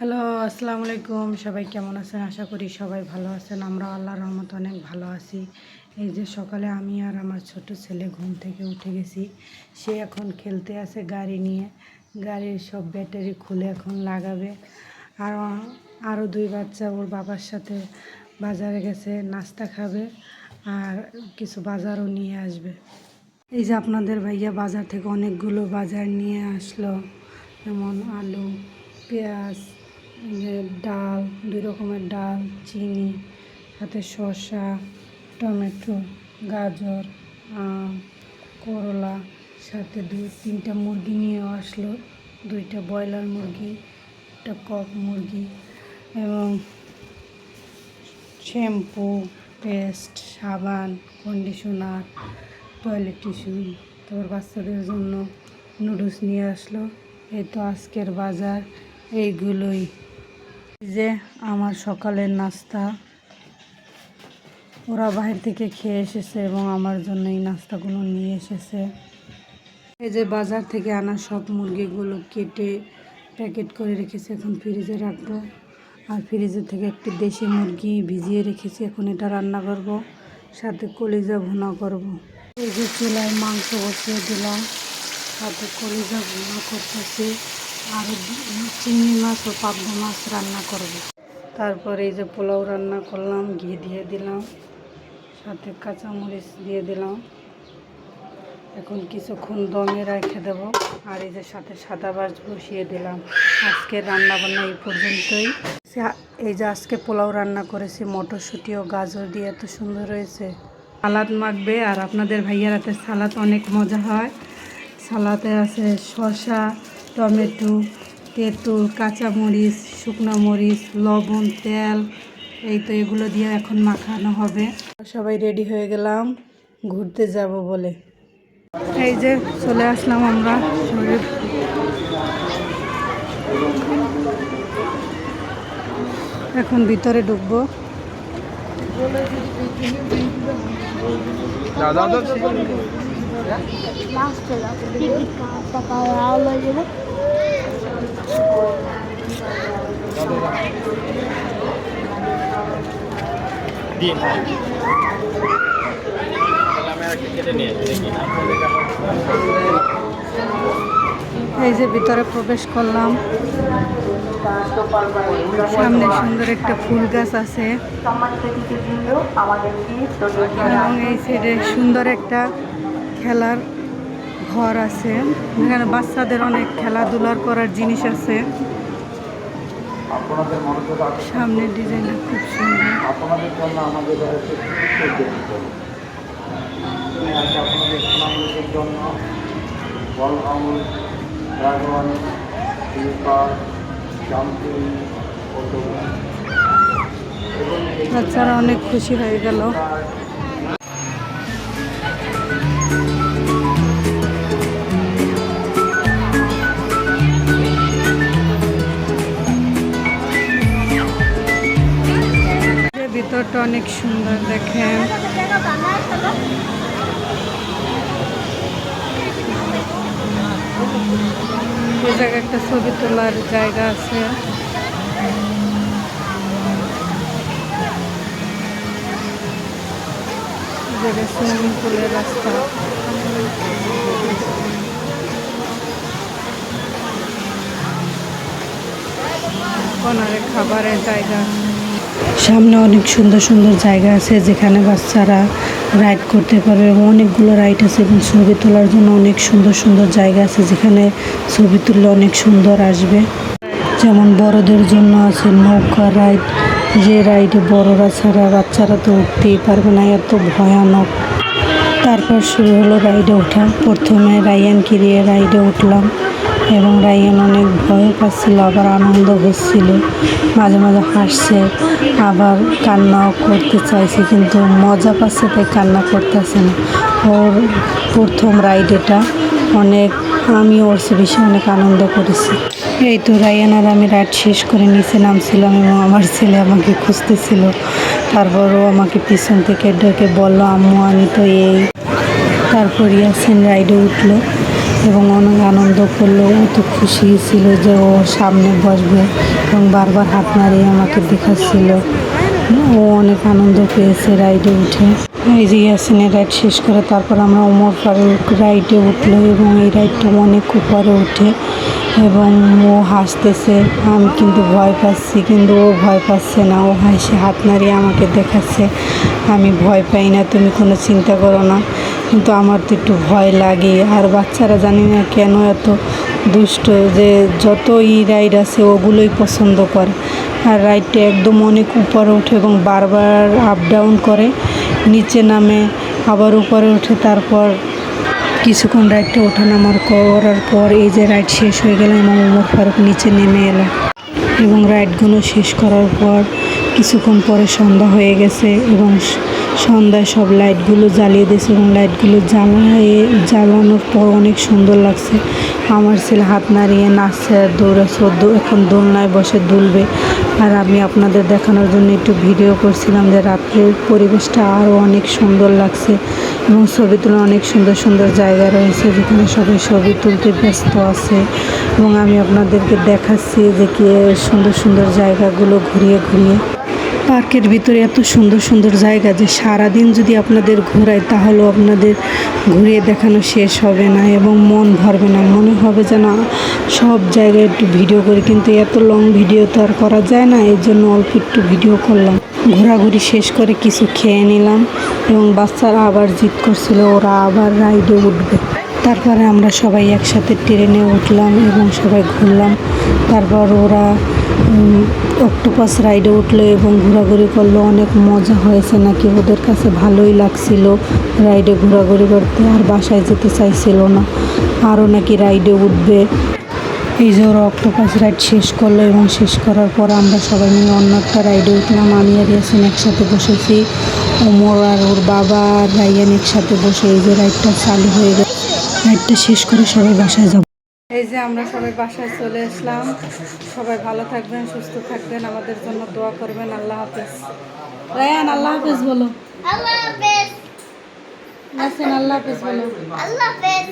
Hello, আসসালামু আলাইকুম। সবাই কেমন আছেন? আশা করি সবাই ভালো আছেন। আমরা আল্লাহর রহমত অনেক ভালো আছি। এই যে সকালে আমি আর আমার ছোট ছেলে ঘুম থেকে উঠে গেছি। সে এখন খেলতে আছে গাড়ি নিয়ে। গাড়ির সব ব্যাটারি খুলে এখন লাগাবে। আর আরও দুই বাচ্চা ওর বাবার সাথে বাজারে গেছে, নাস্তা খাবে আর কিছু বাজারও নিয়ে আসবে। এই যে আপনাদের ভাইয়া বাজার থেকে অনেকগুলো বাজার নিয়ে আসলো। যেমন আলু, পেঁয়াজ ডাল, দুই রকমের ডাল, চিনি, সাথে শসা, টমেটো, গাজর, আম, করলা, সাথে দুই, তিনটা মুরগি নিয়ে আসলো। দুইটা ব্রয়লার মুরগি, একটা কক মুরগি এবং শ্যাম্পু, পেস্ট, সাবান, কন্ডিশনার, টয়লেট টিস্যু। তারপর বাচ্চাদের জন্য নুডলস নিয়ে আসলো। এই তো আজকের বাজার। এইগুলোই। এই যে আমার সকালের নাস্তা। ওরা বাইরে থেকে খেয়ে এসেছে এবং আমার জন্য এই নাস্তাগুলো নিয়ে এসেছে। এই যে বাজার থেকে আনা সব মুরগিগুলো কেটে প্যাকেট করে রেখেছি, এখন ফ্রিজে রাখব। আর ফ্রিজের থেকে একটি দেশি মুরগি ভিজিয়ে রেখেছি, এখন এটা রান্না করব, সাথে কলিজা ভুনা করব। এই যে চুলায় মাংস বসিয়ে দিলাম, সাথে কলিজা ভুনা করতেছি। আর চিংড়ি মাছ ও পাবদা মাছ রান্না করব। তারপরে এই যে পোলাও রান্না করলাম, ঘি দিয়ে দিলাম, সাথে কাঁচামরিচ দিয়ে দিলাম। এখন কিছুক্ষণ দমে রেখে দেবো আর এই যে সাথে সাদা মাছ বসিয়ে দিলাম। আজকের রান্না বান্না এই পর্যন্তই। এই যে আজকে পোলাও রান্না করেছি, মটরশুঁটি ও গাজর দিয়ে এত সুন্দর হয়েছে। সালাদ মাখবে আর আপনাদের ভাইয়ার হাতে সালাদ অনেক মজা হয়। সালাদে আছে শসা টমেটো তেঁতুল কাঁচামরিচ শুকনো মরিচ লবণ তেল এই তো এগুলো দিয়ে এখন মাখানো হবে। সবাই রেডি হয়ে গেলাম ঘুরতে যাব বলে। এই যে চলে আসলাম আমরা শরীর। এখন ভিতরে ঢুকবো। Basta দিন এই যে ভিতরে প্রবেশ করলাম। সামনে সুন্দর একটা ফুল গাছ আছে। এবং এই সাইডে সুন্দর একটা খেলার ঘর আছে। এখানে বাচ্চাদের অনেক খেলাধুলার করার জিনিস আছে। সামনের ডিজাইনটা খুব সুন্দর। বাচ্চারা অনেক খুশি হয়ে গেল। ভিতরটা অনেক সুন্দর দেখেন। একটা ছবি তোলার জায়গা আছে। সুইমিং পুলের রাস্তা। কনারে খাবারের জায়গা সামনে অনেক সুন্দর সুন্দর জায়গা আছে যেখানে বাচ্চারা রাইড করতে পারবে এবং অনেকগুলো রাইড আছে এবং ছবি তোলার জন্য অনেক সুন্দর সুন্দর জায়গা আছে যেখানে ছবি তুললে অনেক সুন্দর আসবে। যেমন বড়দের জন্য আছে নৌকা রাইড, যে রাইডে বড়রা ছাড়া বাচ্চারা তো উঠতেই পারবে না, এত ভয়ানক। তারপর শুরু হলো রাইডে ওঠা। প্রথমে রায়ানকে কিরিয়ে রাইডে উঠলাম। এবং রায়ান অনেক ভয় পাচ্ছিল, আবার আনন্দ হচ্ছিল। মাঝে মাঝে হাসছে, আবার কান্নাও করতে চাইছে, কিন্তু মজা পাচ্ছে, তাই কান্না করতেছে না। ওর প্রথম রাইড এটা, অনেক, আমি ওর বেশি অনেক আনন্দ করেছি। এই তো রায়ান আর আমি রাইড শেষ করে নিচে নামছিলাম এবং আমার ছেলে আমাকে খুঁজতেছিল। তারপর ও আমাকে পিছন থেকে ডেকে বলল, আম্মু, আমি তো এই। তারপর ইয়াসিন রাইডে উঠল। এবং অনেক আনন্দ করল, ও তো খুশি ছিল যে ও সামনে বসবে এবং বারবার হাত নাড়িয়ে আমাকে দেখাচ্ছিল। ও অনেক আনন্দ পেয়েছে রাইডে উঠে। এই যে ইয়াসিনের রাইড শেষ করে তারপর আমরা ওমর ফারুক রাইডে উঠল এবং এই রাইডটা অনেক উপরে উঠে এবং ও হাসতেছে, আমি কিন্তু ভয় পাচ্ছি, কিন্তু ও ভয় পাচ্ছে না, ও হাসি হাত নাড়িয়ে আমাকে দেখাচ্ছে, আমি ভয় পাই না, তুমি কোনো চিন্তা করো না। কিন্তু আমার তো একটু ভয় লাগে। আর বাচ্চারা জানি না কেন এত দুষ্ট যে যত ই রাইড আছে ওগুলোই পছন্দ করে। আর রাইডটা একদম অনেক উপরে ওঠে এবং বারবার আপ ডাউন করে, নিচে নামে, আবার উপরে ওঠে, তারপর কিছুক্ষণ রাইডটা ওঠানামার করার পর এই যে রাইড শেষ হয়ে গেল, আমার ওমর ফারুক নিচে নেমে এলো। এবং রাইডগুলো শেষ করার পর কিছুক্ষণ পরে সন্ধ্যা হয়ে গেছে এবং সন্ধ্যায় সব লাইটগুলো জ্বালিয়ে দিয়েছে এবং লাইটগুলো জ্বালিয়ে জ্বালানোর পর অনেক সুন্দর লাগছে। আমার ছেলে হাত নাড়িয়ে নাচছে আর দৌড়াচ্ছে এখন দোলনায় বসে দুলবে। আর আমি আপনাদের দেখানোর জন্য একটু ভিডিও করছিলাম যে রাত্রের পরিবেশটা আরও অনেক সুন্দর লাগছে এবং ছবি তোলা অনেক সুন্দর সুন্দর জায়গা রয়েছে যেখানে সবাই ছবি তুলতে ব্যস্ত আছে। এবং আমি আপনাদেরকে দেখাচ্ছি যে কি সুন্দর সুন্দর জায়গাগুলো ঘুরিয়ে ঘুরিয়ে। পার্কের ভিতরে এত সুন্দর সুন্দর জায়গা যে সারাদিন যদি আপনাদের ঘোরায় তাহলেও আপনাদের ঘুরিয়ে দেখানো শেষ হবে না এবং মন ভরবে না। মনে হবে যেন সব জায়গায় একটু ভিডিও করি, কিন্তু এত লং ভিডিও তো আর করা যায় না, এর জন্য অল্প একটু ভিডিও করলাম। ঘোরাঘুরি শেষ করে কিছু খেয়ে নিলাম এবং বাচ্চারা আবার জিদ করছিল, ওরা আবার রাইডে উঠবে। তারপরে আমরা সবাই একসাথে ট্রেনে উঠলাম এবং সবাই ঘুরলাম। তারপর ওরা অক্টোপাস রাইডে উঠল এবং ঘোরাঘুরি করল। অনেক মজা হয়েছে নাকি? ওদের কাছে ভালোই লাগছিল রাইডে ঘোরাঘুরি করতে। আর বাসায় যেতে চাইছিল না। আরও নাকি রাইডে উঠবে। এই যে ওরা অক্টোপাস রাইড শেষ করল এবং শেষ করার পর আমরা সবাই মিলে অন্য একটা রাইডে উঠলাম। আমি আর ইয়াসিন একসাথে বসেছি। ওমর আর ওর বাবা আর রাইয়ান একসাথে বসে এই যে রাইডটা চালু হয়ে গেল রাইডটা শেষ করে সবাই বাসায় যাব। এই যে আমরা সবাই বাসায় চলে আসলাম। সবাই ভালো থাকবেন সুস্থ থাকবেন। আমাদের জন্য দোয়া করবেন। আল্লাহ হাফেজ। রায়ান আল্লাহ হাফেজ বলো। আল্লাহ হাফেজ। আল্লাহ হাফেজ বলো। আল্লাহ হাফেজ।